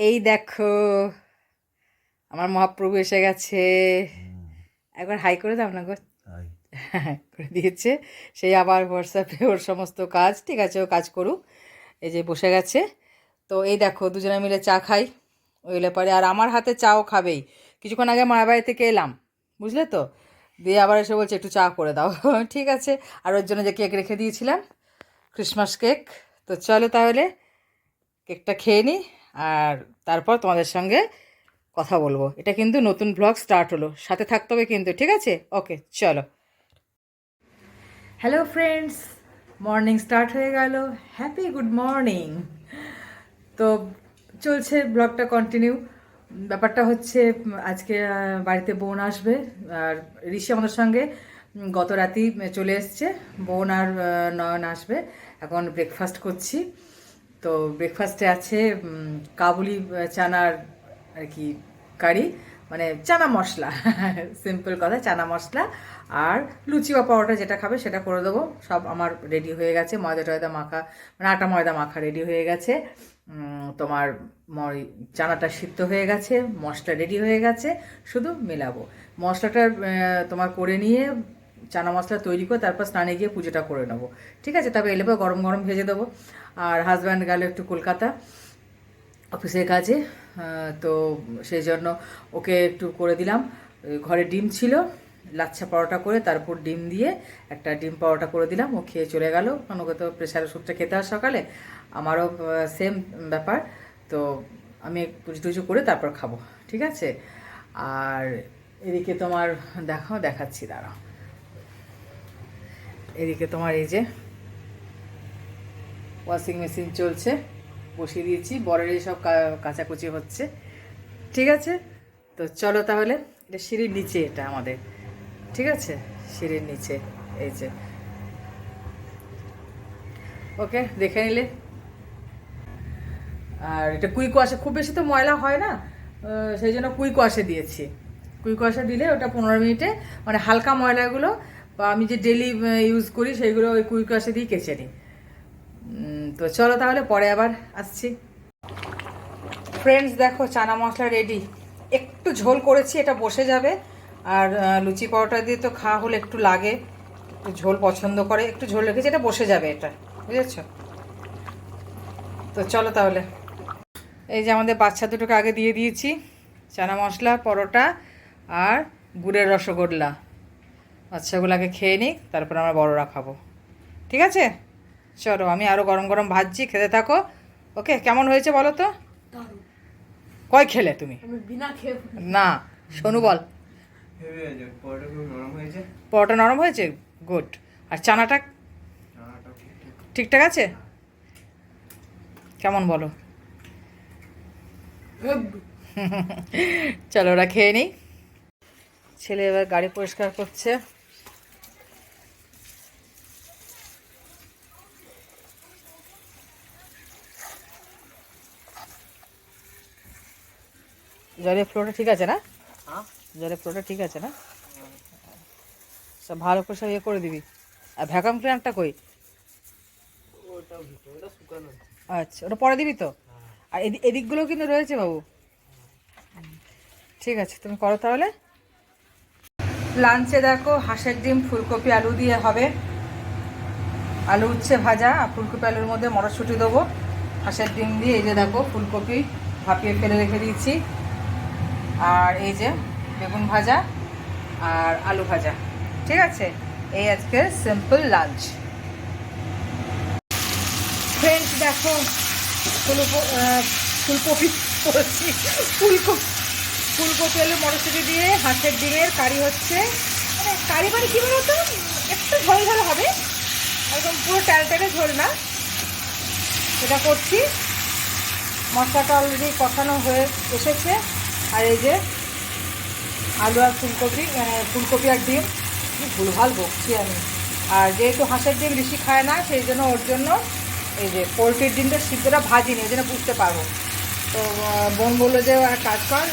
এই দেখো আমার মহাপ্রভু এসে গেছে। একবার হাই করে দাও না গো। করে দিয়েছে। সেই আবার হোয়াটসঅ্যাপে ওর সমস্ত কাজ ঠিক আছে ও কাজ করুক। এই যে বসে গেছে। তো এই দেখো দুজনে মিলে চা খাই। ওইলে পরে আর আমার হাতে চাও খাবেই। কিছুক্ষণ আগে মায়ের বাড়ি থেকে এলাম বুঝলে তো? দিয়ে আবার এসে বলছে একটু চা করে দাও। ঠিক আছে। আর ওর জন্য যে কেক রেখে দিয়েছিলাম ক্রিসমাস কেক তো চলো তাহলে কেকটা খেয়ে নিই আর তারপর তোমাদের সঙ্গে কথা বলব। এটা কিন্তু নতুন ব্লগ স্টার্ট হলো। সাথে থাকতে হবে কিন্তু, ঠিক আছে? ওকে চলো। হ্যালো ফ্রেন্ডস মর্নিং স্টার্ট হয়ে গেল। হ্যাপি গুড মর্নিং তো চলছে ব্লগটা কন্টিনিউ ব্যাপারটা হচ্ছে, আজকে বাড়িতে বোন আসবে। আর ঋষি আমাদের সঙ্গে গত রাতেই চলে এসছে। বোন আর নয়ন আসবে। এখন ব্রেকফাস্ট করছি। তো ব্রেকফাস্টে আছে কাবুলি চানার আর কি কারি মানে চানা মশলা সিম্পল কথা, চানা মশলা আর লুচি বা পরোটা যেটা খাবে সেটা করে দেবো। সব আমার রেডি হয়ে গেছে, ময়দা টয়দা মাখা মানে আটা ময়দা মাখা রেডি হয়ে গেছে। তোমার চানাটা সিদ্ধ হয়ে গেছে, মশলা রেডি হয়ে গেছে, শুধু মেলাবো। মশলাটা তোমার করে নিয়ে চানা মশলা তৈরি করে তারপর স্নানে গিয়ে পুজোটা করে নেব। ঠিক আছে? তবে এলে গরম গরম ভেজে দেবো। আর হাজব্যান্ড গেল একটু কলকাতা অফিসের কাজে তো সেই জন্য ওকে একটু করে দিলাম। ঘরে ডিম ছিল, লাচ্ছা পরোটা করে তারপর ডিম দিয়ে একটা ডিম পরোটা করে দিলাম। ও খেয়ে চলে গেল। কারণ ওকে তো প্রেশার ওষুধটা খেতে হয় সকালে। আমারও সেম ব্যাপার। তো আমি পুজো টুজো করে তারপর খাব। ঠিক আছে? আর এদিকে তোমার দেখাও দেখাচ্ছি, দাঁড়াও। এদিকে তোমার এই যে ওয়াশিং মেশিন চলছে, বসিয়ে দিয়েছি, বরেরই সব কাচাকুচি হচ্ছে, ঠিক আছে? তো চলো তাহলে, এটা সিঁড়ির নিচে এটা আমাদের, ঠিক আছে? সিঁড়ির নিচে, এই যে। ওকে, দেখে নিলে। আর এটা কুইক ওয়াশে খুব বেশি তো ময়লা হয় না সেই জন্য কুইক ওয়াশে দিয়েছি। কুইক ওয়াশে দিলে ওটা পনেরো মিনিটে মানে হালকা ময়লাগুলো বা আমি যে ডেলি ইউজ করি সেইগুলো ওই কুইক ওয়াশে দিয়ে কেচে নিই। তো চলো তাহলে পরে আবার আসছি। ফ্রেন্ডস দেখো, চানা মশলা রেডি একটু ঝোল করেছি, এটা বসে যাবে। আর লুচি পরোটা দিয়ে তো খাওয়া হলে একটু লাগে। একটু ঝোল পছন্দ করে, একটু ঝোল রেখেছি, এটা বসে যাবে এটা, বুঝেছ? তো চলো তাহলে। এই যে আমাদের বাচ্চা দুটোকে আগে দিয়ে দিয়েছি, চানা মশলা, পরোটা আর গুড়ের রসগোল্লা। বাচ্চাগুলোকে খেয়ে নিই তারপর আমরা বড়রা খাব। ঠিক আছে? চলো আমি আরও গরম গরম ভাজছি খেতে থাকো। ওকে কেমন হয়েছে বলো তো? কয় খেলে তুমি? আমি বিনা না সোনু বল। হয়েছে। পরোটা নরম হয়েছে? গুড। আর চানাটা? চানাটা ঠিকঠাক ঠিকঠাক আছে? কেমন বলো? চলো ওরা খেয়ে নিই ছেলে এবার গাড়ি পরিষ্কার করছে। জলের ফ্লোটা ঠিক আছে না? হ্যাঁ। জলের ফ্লোটা ঠিক আছে না? সব ভালো করে সব ইয়ে করে দিবি। আর ভ্যাকাম ক্লিনারটা কই? আচ্ছা ওটা পরে দিবি তো? আর এদিক এদিকগুলো কিন্তু রয়েছে বাবু। ঠিক আছে তুমি করো তাহলে। লাঞ্চে দেখো হাঁসের ডিম ফুলকপি আলু দিয়ে হবে। আলু উচ্ছে ভাজা আর ফুলকপি আলুর মধ্যে মটরশুঁটি দেবো। হাঁসের ডিম দিয়ে এই যে দেখো ফুলকপি ভাপিয়ে ফেলে রেখে দিয়েছি। আর এই যে বেগুন ভাজা আর আলু ভাজা। ঠিক আছে? এই আজকে সিম্পল লাঞ্চ ফ্রেন্ডস দেখো ফুলকপি বলছি ফুলকপি ফুলকপি আলু মটরশুঁটি দিয়ে হাঁসের ডিমের কারি হচ্ছে। মানে কারি মানে কী বলতো? একটু ঝোল ঝোল হবে। একদম পুরো ট্যালটেলে ঝোল না। এটা করছি। মশলাটা অলরেডি কষানো হয়ে এসেছে। আর এই যে আলু আর ফুলকপি মানে ফুলকপি আর ডিম ভুলভাল বকছি আমি। আর যেহেতু হাঁসের ডিম বেশি খায় না, সেই জন্য ওর জন্য এই যে পোলট্রির ডিমটা সিদ্ধটা ভাজিনি এই জন্য বুঝতে পারব। তো বোন বলল যে কাজ কর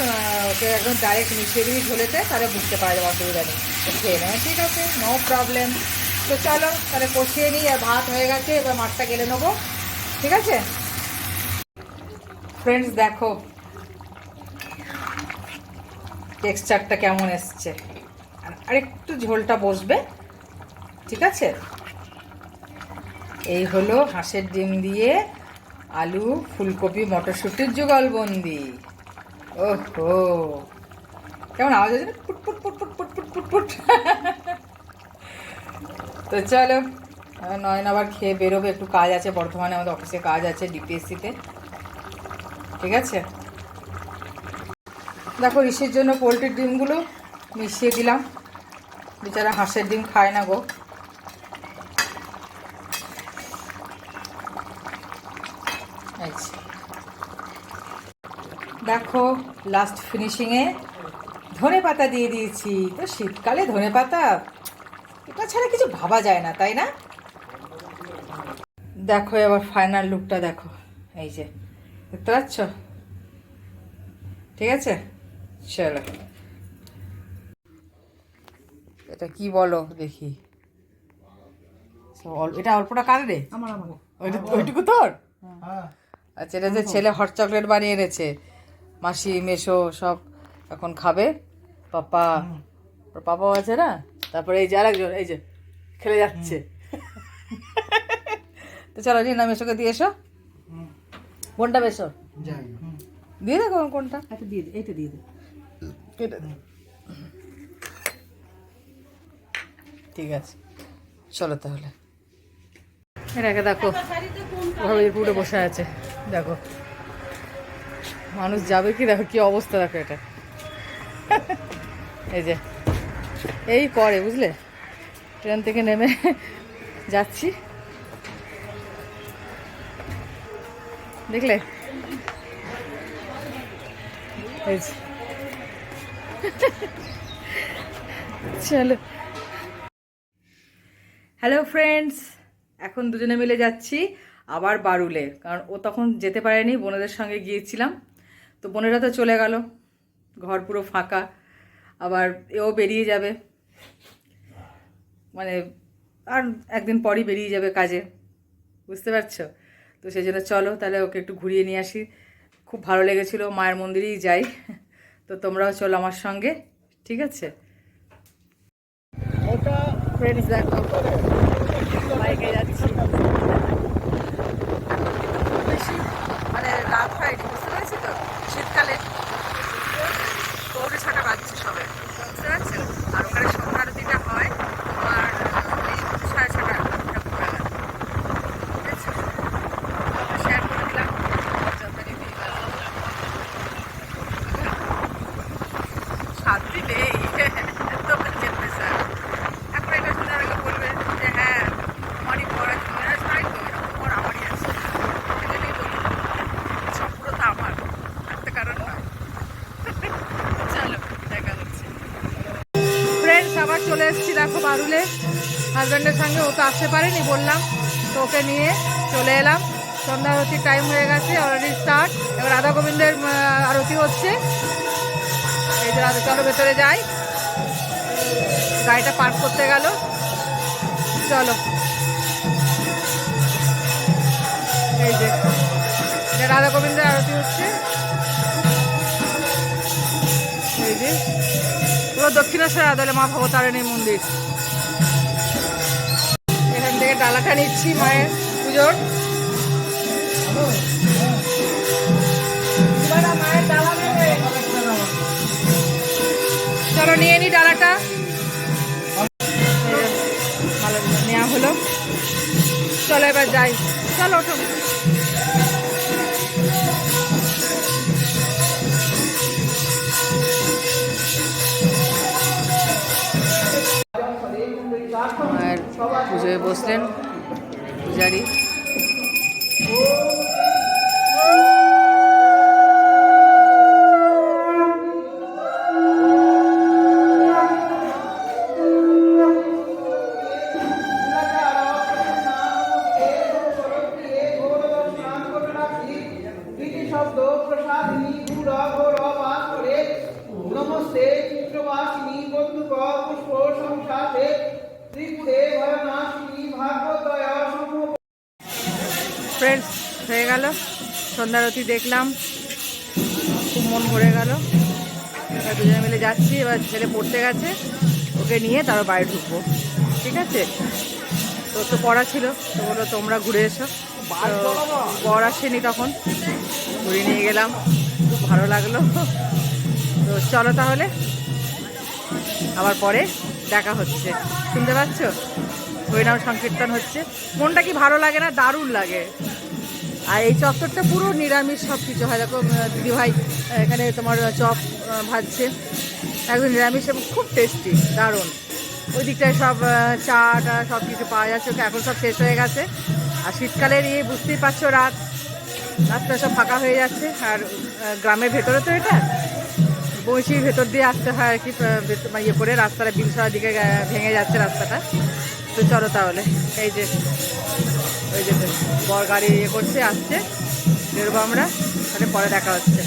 ওকে একদম ডাইরেক্ট মিশিয়ে দিবি ঝোলেতে, তাহলে বুঝতে পারা যাবে অসুবিধা নেই। খেয়ে নেবে ঠিক আছে নো প্রবলেম তো চলো, তাহলে কষিয়ে নিই, আর ভাত হয়ে গেছে, এবার মাছটা গেলে নেব, ঠিক আছে? ফ্রেন্ডস দেখো টেক্সচারটা কেমন এসছে? আর- আর একটু ঝোলটা বসবে, ঠিক আছে? এই হলো হাঁসের ডিম দিয়ে আলু, ফুলকপি, মটরশুটির যুগলবন্দি। ওহো! কেমন আওয়াজ না? পুট পুট পুট পুট পুট পুট পুট পুট। তো চলো, নয়ন আবার খেয়ে বেরোবে, একটু কাজ আছে, বর্ধমানে আমাদের অফিসে কাজ আছে ডিপিএসসিতে ঠিক আছে? দেখো, ঋষির জন্য পোলট্রির ডিমগুলো মিশিয়ে দিলাম। বেচারা হাঁসের ডিম খায় না গো। দেখো লাস্ট ফিনিশিংয়ে ধনে পাতা দিয়ে দিয়েছি। তো শীতকালে ধনে পাতা, এটা ছাড়া কিছু ভাবা যায় না, তাই না? দেখো, এবার ফাইনাল লুকটা দেখো। এই যে, দেখতে পাচ্ছ? ঠিক আছে? চলো। এটা কি বলো দেখি। এটা অল্পটা কার রে? আমার ওইটুকু তোর? হ্যাঁ। আচ্ছা এটা যে ছেলে হট চকলেট বানিয়ে এনেছে মাসি মেশো সব এখন খাবে। পাপা ওর পাপাও আছে না? তারপরে এই যে আরেকজন এই যে খেলে যাচ্ছে। তো চলো রিনা মেশোকে দিয়ে এসো। কোনটা বেশো দিয়ে দেখো কোনটা? এটা দিয়ে দে এইটা দিয়ে দে। কেটে দে। ঠিক আছে। চলো তাহলে। এটাকে দেখো ওভাবে পুরো বসে আছে। দেখো। মানুষ যাবে কি দেখো কি অবস্থা দেখো এটা। এই যে এই করে বুঝলে? ট্রেন থেকে নেমে যাচ্ছি। দেখলে? এই যে। চলো। হ্যালো ফ্রেন্ডস এখন দুজনে মিলে যাচ্ছি আবার বারুলে, কারণ ও তখন যেতে পারেনি, বোনেদের সঙ্গে গিয়েছিলাম। তো বোনেরা তো চলে গেল, ঘর পুরো ফাঁকা, আবার এও বেরিয়ে যাবে। মানে আর একদিন পরই বেরিয়ে যাবে কাজে, বুঝতে পারছ? তো সেই জন্য চলো, তাহলে ওকে একটু ঘুরিয়ে নিয়ে আসি। খুব ভালো লেগেছিল, মায়ের মন্দিরেই যাই। তো তোমরাও চলো আমার সঙ্গে ঠিক আছে? ফ্রেন্ডস দেখো। বাইকে যাচ্ছি। বেশি মানে রাত হয়নি বুঝতে পারছি তো? শীতকালে পৌনে ছটা বাজছে সবে বুঝতে পারছেন আর ওখানে সন্ধ্যা আরতিটা হয় আর এই সাড়ে ছটা এরকম নাগাদ। ঠিক আছে শেয়ার করে দিলাম যতদিন দিয়ে গেল। শান্তি নেই দোকান চেপে স্যার এখন এটা শুনে আগে বলবে যে হ্যাঁ আমারই পড়াশোনা তাই তো এরকম পর আমারই আছে এজন্যই বলি সব পুরো তো আমার একটা কারণ নয় চলো দেখা হচ্ছে ফ্রেন্ডস আবার চলে এসেছি দেখো বারুলে। হাজব্যান্ডের সঙ্গে ও তো আসতে পারেনি, বললাম। তো ওকে নিয়ে চলে এলাম। সন্ধ্যা আরতির টাইম হয়ে গেছে অলরেডি স্টার্ট এবার রাধা গোবিন্দের আরতি হচ্ছে। এই যে রাধা, চলো ভেতরে যাই। গাড়িটা পার্ক করতে গেল। চলো। এই যে রাধা গোবিন্দের আরতি হচ্ছে। পুরো দক্ষিণেশ্বর আদলে মা ভবতারিণী মন্দির। এখান থেকে ডালাটা নিচ্ছি মায়ের পুজোর। চলো নিয়ে নি ডালাটা। ভালো নেওয়া হলো। চলো এবার যাই। চলো ওঠো। পুজোয় বসলেন পূজারি। সন্ধ্যারতি দেখলাম। খুব মন ভরে গেল। এবার দুজনে মিলে যাচ্ছি, এবার ছেলে পড়তে গেছে। ওকে নিয়ে তারপর বাইরে ঢুকবো। ঠিক আছে? তো তো পড়া ছিল। তো বলল, তোমরা ঘুরে এসো। বর আসেনি তখন। ঘুরে নিয়ে গেলাম। খুব ভালো লাগল। তো চলো তাহলে। আবার পরে দেখা হচ্ছে। শুনতে পাচ্ছ? হরিনাম সংকীর্তন হচ্ছে। মনটা কি ভালো লাগে না? দারুণ লাগে। আর এই চত্বরটা পুরো নিরামিষ সব কিছু হয়। দেখো দিদি ভাই এখানে তোমার চপ ভাজছে। একদম নিরামিষ এবং খুব টেস্টি দারুণ। ওই দিকটায় সব চা টা সব কিছু পাওয়া যাচ্ছে। এখন সব শেষ হয়ে গেছে। আর শীতকালের ইয়ে বুঝতেই পারছ, রাত। রাস্তা সব ফাঁকা হয়ে যাচ্ছে। আর গ্রামের ভেতরে তো এটা। বংশীর ভেতর দিয়ে আসতে হয় আর কি ইয়ে করে রাস্তাটা বিলসরার দিকে ভেঙে যাচ্ছে রাস্তাটা। তো চলো তাহলে। এই যে ওই যে বর গাড়ি ইয়ে করছে, আসছে। বেরোবো আমরা, তাহলে পরে দেখা হচ্ছে।